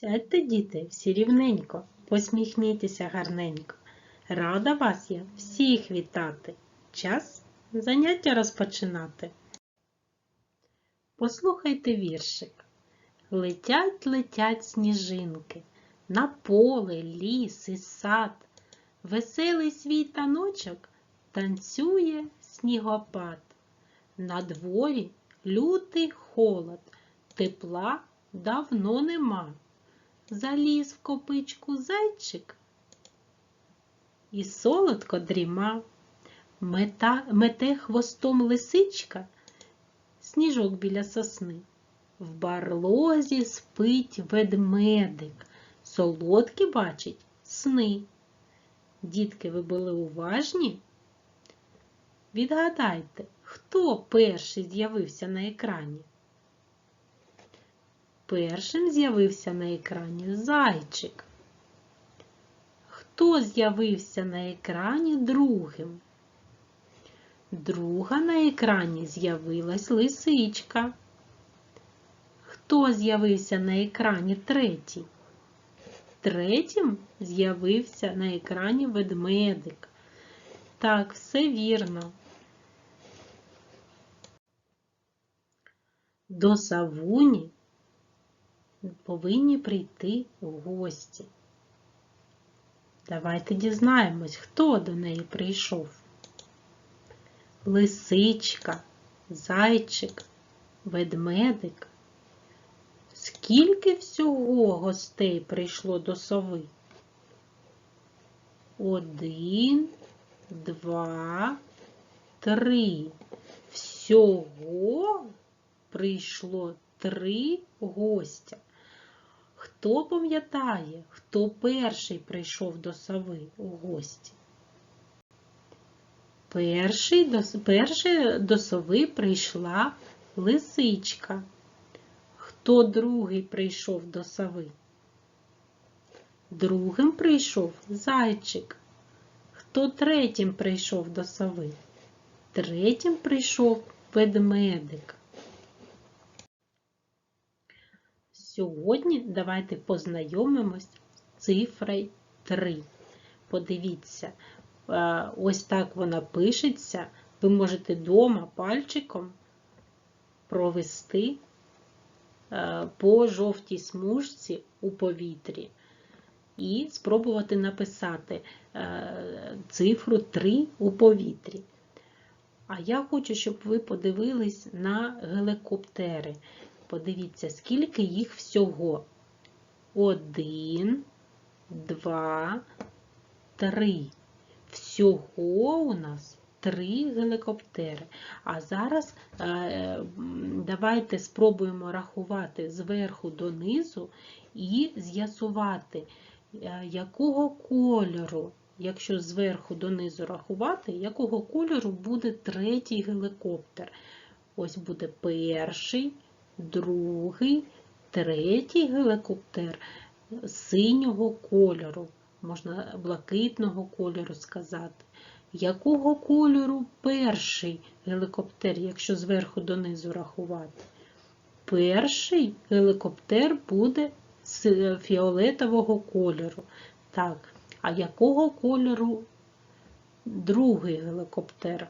Сядьте, діти, всі рівненько, посміхніться гарненько. Рада вас я всіх вітати. Час заняття розпочинати. Послухайте віршик. Летять, летять сніжинки, на поле, ліс і сад. Веселий свій таночок танцює снігопад. На дворі лютий холод, тепла давно нема. Заліз в копичку зайчик і солодко дріма. Мета, мете хвостом лисичка, сніжок біля сосни. В барлозі спить ведмедик, солодкі бачить сни. Дітки, ви були уважні? Відгадайте, хто перший з'явився на екрані? Першим з'явився на екрані зайчик. Хто з'явився на екрані другим? Друга на екрані з'явилась лисичка. Хто з'явився на екрані третій? Третім з'явився на екрані ведмедик. Так, все вірно. До Савуні повинні прийти в гості. Давайте дізнаємось, хто до неї прийшов. Лисичка, зайчик, ведмедик. Скільки всього гостей прийшло до сови? Один, два, три. Всього прийшло три гостя. Хто пам'ятає, хто перший прийшов до сови у гості? Перший до, перший до сови прийшла лисичка. Хто другий прийшов до сови? Другим прийшов зайчик. Хто третім прийшов до сови? Третім прийшов ведмедик. Сьогодні давайте познайомимось з цифрою 3. Подивіться, е, ось так вона пишеться. Ви можете вдома пальчиком провести е, по жовтій смужці у повітрі і спробувати написати е, цифру 3 у повітрі. А я хочу, щоб ви подивились на геликоптери. Подивіться, скільки їх всього. Один, два, три. Всього у нас три гелікоптери. А зараз е, давайте спробуємо рахувати зверху донизу і з'ясувати, е, якого кольору, якщо зверху донизу рахувати, якого кольору буде третій гелікоптер. Ось буде перший другий, третій гелікоптер синього кольору, можна блакитного кольору сказати. Якого кольору перший гелікоптер, якщо зверху донизу рахувати? Перший гелікоптер буде з фіолетового кольору. Так, а якого кольору другий гелікоптер?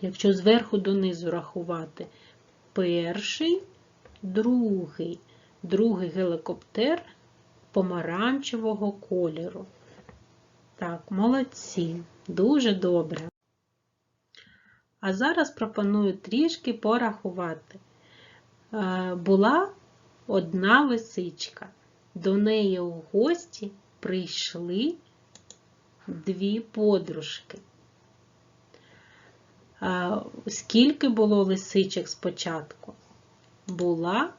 Якщо зверху донизу рахувати, перший, другий, другий гелікоптер помаранчевого кольору. Так, молодці, дуже добре. А зараз пропоную трішки порахувати. Е, була одна лисичка. До неї у гості прийшли дві подружки. Скільки було лисичок спочатку? Була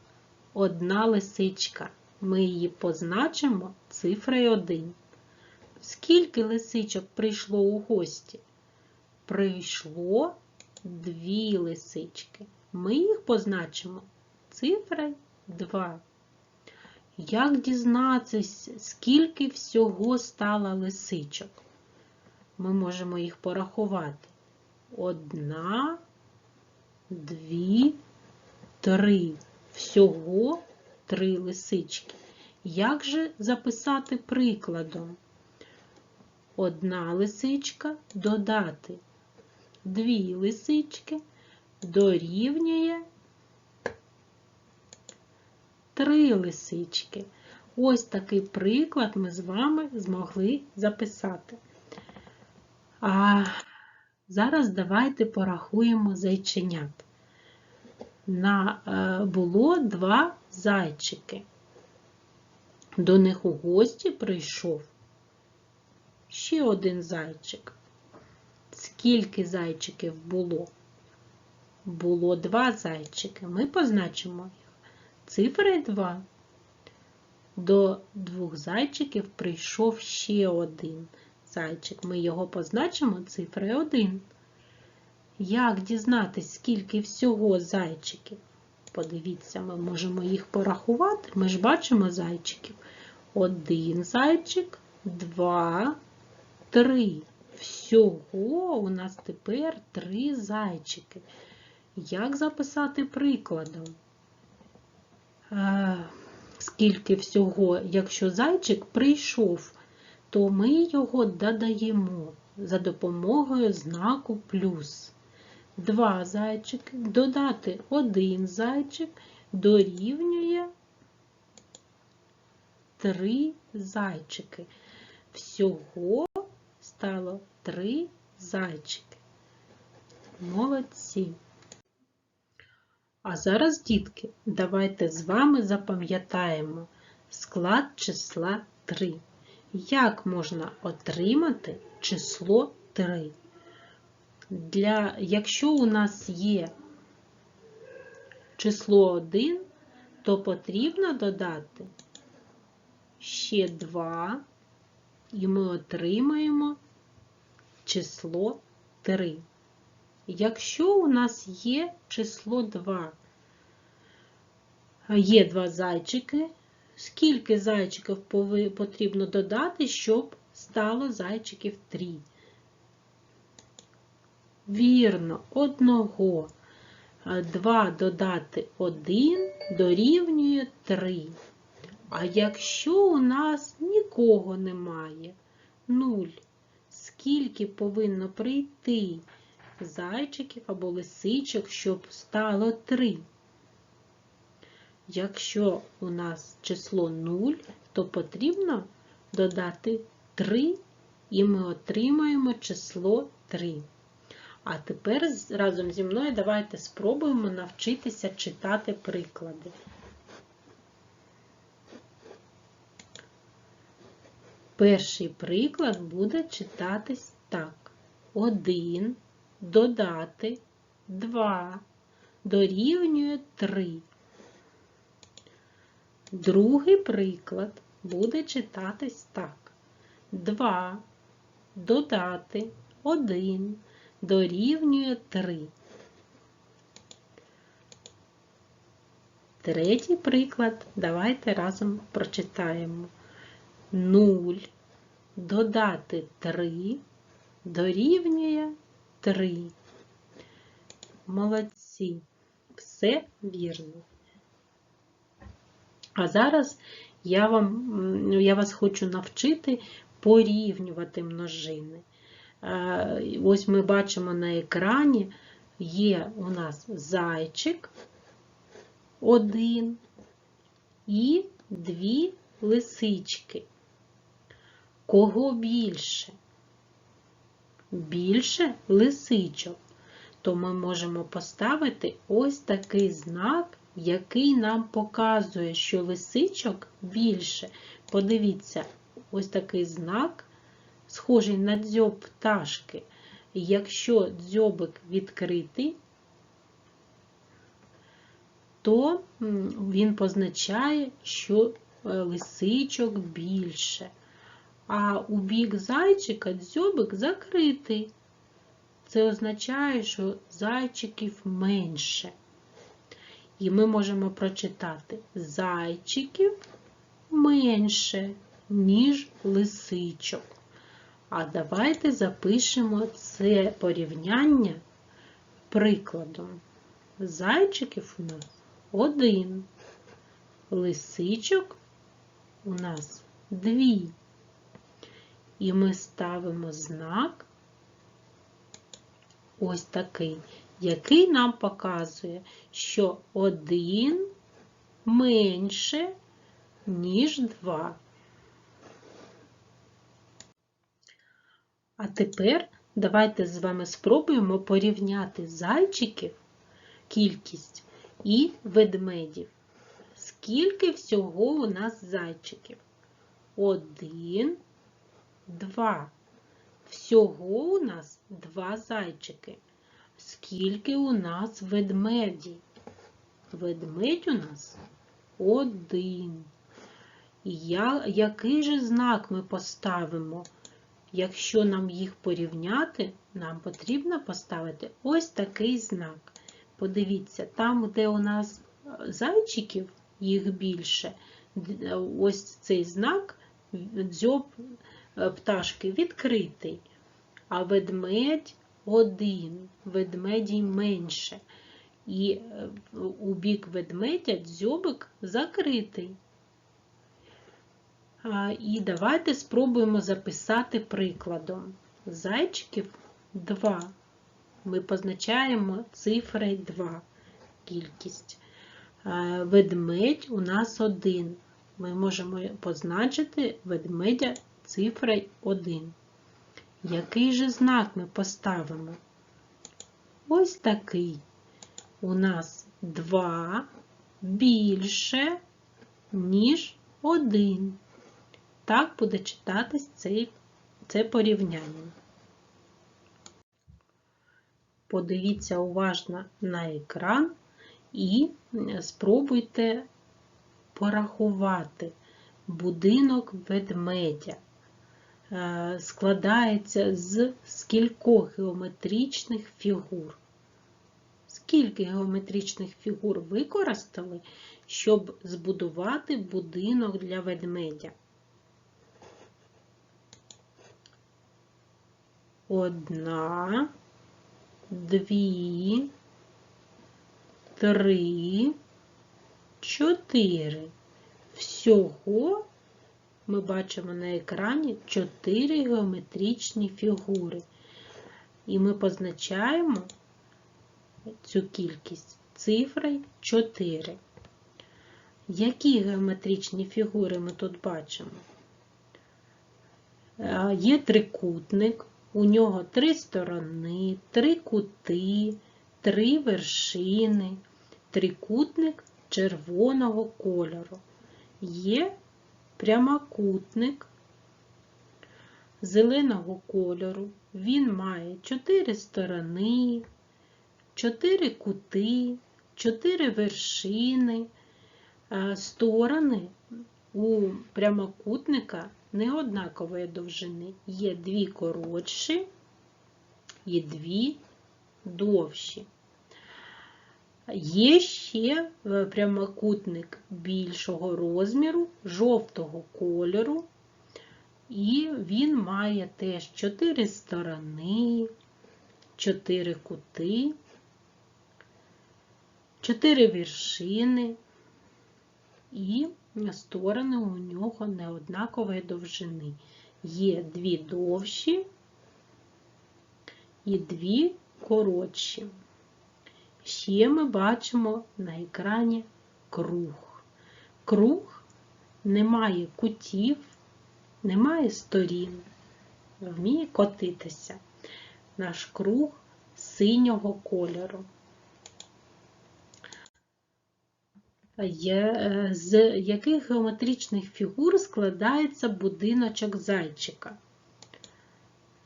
одна лисичка. Ми її позначимо цифрою 1. Скільки лисичок прийшло у гості? Прийшло дві лисички. Ми їх позначимо цифрою 2. Як дізнатися, скільки всього стало лисичок? Ми можемо їх порахувати одна, дві, три. Всього три лисички. Як же записати прикладом? Одна лисичка додати дві лисички дорівнює три лисички. Ось такий приклад ми з вами змогли записати. А зараз давайте порахуємо зайченят. На, е, було два зайчики. До них у гості прийшов ще один зайчик. Скільки зайчиків було? Було два зайчики. Ми позначимо їх цифрою 2. До двох зайчиків прийшов ще один зайчик. Ми його позначимо цифрою 1. Як дізнатись, скільки всього зайчиків? Подивіться, ми можемо їх порахувати. Ми ж бачимо зайчиків. Один зайчик, два, три. Всього у нас тепер три зайчики. Як записати прикладом? Е, Скільки всього, якщо зайчик прийшов, то ми його додаємо за допомогою знаку плюс. Два зайчики, додати один зайчик дорівнює три зайчики. Всього стало три зайчики. Молодці. А зараз, дітки, давайте з вами запам'ятаємо склад числа 3. Як можна отримати число 3? Для, Якщо у нас є число 1, то потрібно додати ще 2, і ми отримаємо число 3. Якщо у нас є число 2, є два зайчики, скільки зайчиків потрібно додати, щоб стало зайчиків 3? Вірно, одного. 2 додати 1 дорівнює 3. А якщо у нас нікого немає, 0, скільки повинно прийти зайчиків або лисичок, щоб стало 3? Якщо у нас число 0, то потрібно додати 3, і ми отримаємо число 3. А тепер разом зі мною давайте спробуємо навчитися читати приклади. Перший приклад буде читатись так. 1 додати 2 дорівнює 3. Другий приклад буде читатись так. 2 додати 1 дорівнює 3. Третій приклад давайте разом прочитаємо. 0 додати 3 дорівнює 3. Молодці. Все вірно. А зараз я, вам, я вас хочу навчити порівнювати множини. Е, ось ми бачимо на екрані, є у нас зайчик один і дві лисички. Кого більше? Більше лисичок. То ми можемо поставити ось такий знак, який нам показує, що лисичок більше. Подивіться, ось такий знак схожий на дзьоб пташки. Якщо дзьобик відкритий, то він позначає, що е, лисичок більше. А у бік зайчика дзьобик закритий. Це означає, що зайчиків менше. І ми можемо прочитати зайчиків менше, ніж лисичок. А давайте запишемо це порівняння прикладом. Зайчиків у нас один, лисичок у нас дві. І ми ставимо знак ось такий, який нам показує, що один менше, ніж два. А тепер давайте з вами спробуємо порівняти зайчиків кількість і ведмедів. Скільки всього у нас зайчиків? Один, два. Всього у нас два зайчики. Скільки у нас ведмедів? Ведмедь у нас один. Я, який же знак ми поставимо? Якщо нам їх порівняти, нам потрібно поставити ось такий знак. Подивіться, там, де у нас зайчиків, їх більше, ось цей знак дзьоб пташки відкритий, а ведмедь один, ведмедій менше. І у бік ведмедя дзьобик закритий. І давайте спробуємо записати прикладом. Зайчиків 2. Ми позначаємо цифрою 2 кількість. Ведмедь у нас 1. Ми можемо позначити ведмедя цифрою 1. Який же знак ми поставимо? Ось такий. У нас 2 більше, ніж 1. Так буде читатись цей, це порівняння. Подивіться уважно на екран і спробуйте порахувати будинок ведмедя. Е, складається з скількох геометричних фігур. Скільки геометричних фігур використали, щоб збудувати будинок для ведмедя? Одна, дві, три, чотири. Всього ми бачимо на екрані чотири геометричні фігури. І ми позначаємо цю кількість цифрою 4. Які геометричні фігури ми тут бачимо? Є трикутник, у нього три сторони, три кути, три вершини, трикутник червоного кольору. Є прямокутник зеленого кольору. Він має чотири сторони, чотири кути, чотири вершини. Сторони у прямокутника неоднакової довжини. Є дві коротші і дві довші. Є ще е, прямокутник більшого розміру, жовтого кольору, і він має теж чотири сторони, чотири кути, чотири вершини і сторони у нього неоднакової довжини. Є дві довші і дві коротші. Ще ми бачимо на екрані круг. Круг не має кутів, не має сторін, вміє котитися. Наш круг синього кольору. Е, з яких геометричних фігур складається будиночок зайчика?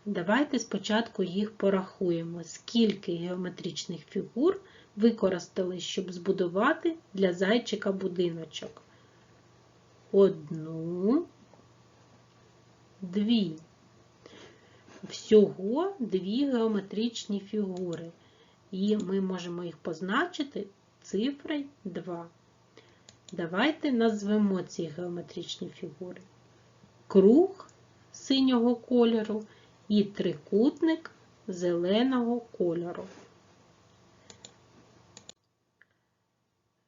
Давайте спочатку їх порахуємо, скільки геометричних фігур використали, щоб збудувати для зайчика будиночок. Одну, дві. Всього дві геометричні фігури. І ми можемо їх позначити цифрою 2. Давайте назвемо ці геометричні фігури. Круг синього кольору і трикутник зеленого кольору.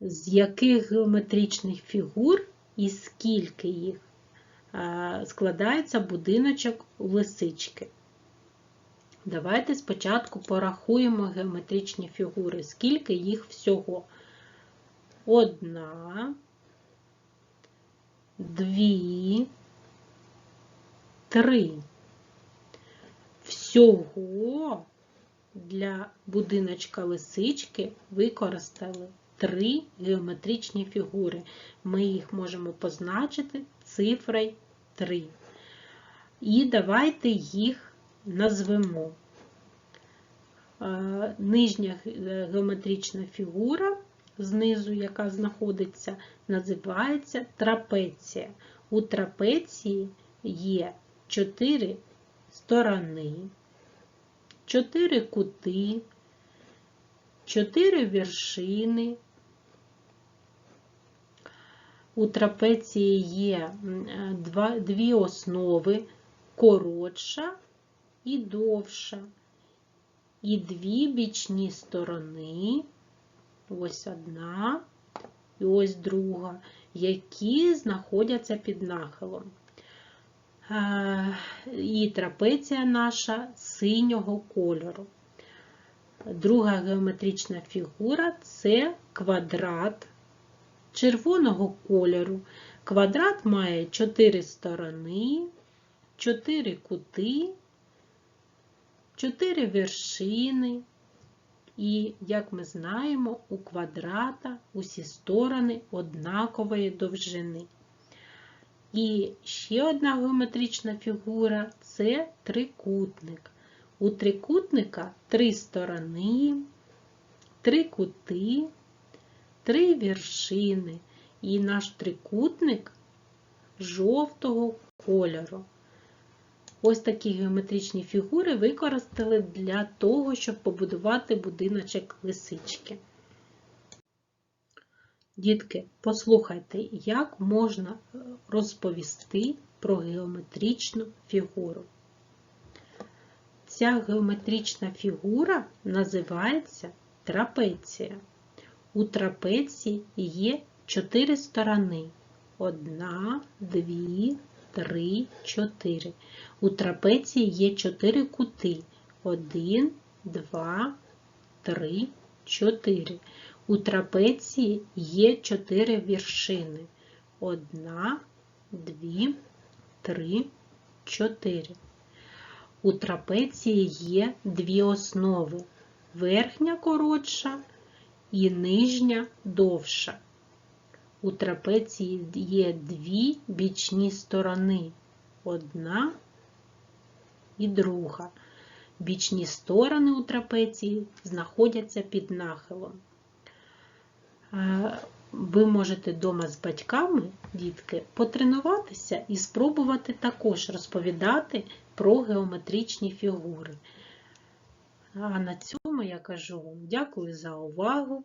З яких геометричних фігур і скільки їх складається будиночок лисички. Давайте спочатку порахуємо геометричні фігури, скільки їх всього. Одна, дві, три. Всього для будиночка лисички використали три геометричні фігури. Ми їх можемо позначити цифрою 3. І давайте їх назвемо. Е, Нижня геометрична фігура знизу, яка знаходиться, називається трапеція. У трапеції є чотири сторони, чотири кути, чотири вершини. У трапеції є дві основи коротша і довша. І дві бічні сторони, ось одна і ось друга, які знаходяться під нахилом. Е, І трапеція наша синього кольору. Друга геометрична фігура це квадрат червоного кольору. Квадрат має 4 сторони, 4 кути, 4 вершини. І, як ми знаємо, у квадрата усі сторони однакової довжини. І ще одна геометрична фігура це трикутник. У трикутника три сторони, три кути, три вершини. І наш трикутник жовтого кольору. Ось такі геометричні фігури використали для того, щоб побудувати будиночок лисички. Дітки, послухайте, як можна е, розповісти про геометричну фігуру. Ця геометрична фігура називається трапеція. У трапеції є чотири сторони. Одна, дві, три, чотири. У трапеції є чотири кути. Один, два, три, чотири. У трапеції є чотири вершини. Одна, дві, три, чотири. У трапеції є дві основи. Верхня коротша і нижня довша. У трапеції є дві бічні сторони. Одна і друга. Бічні сторони у трапеції знаходяться під нахилом. Ви можете вдома з батьками, дітки, потренуватися і спробувати також розповідати про геометричні фігури. А на цьому я кажу вам дякую за увагу.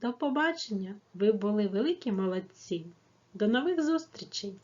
До побачення! Ви були великі молодці! До нових зустрічей!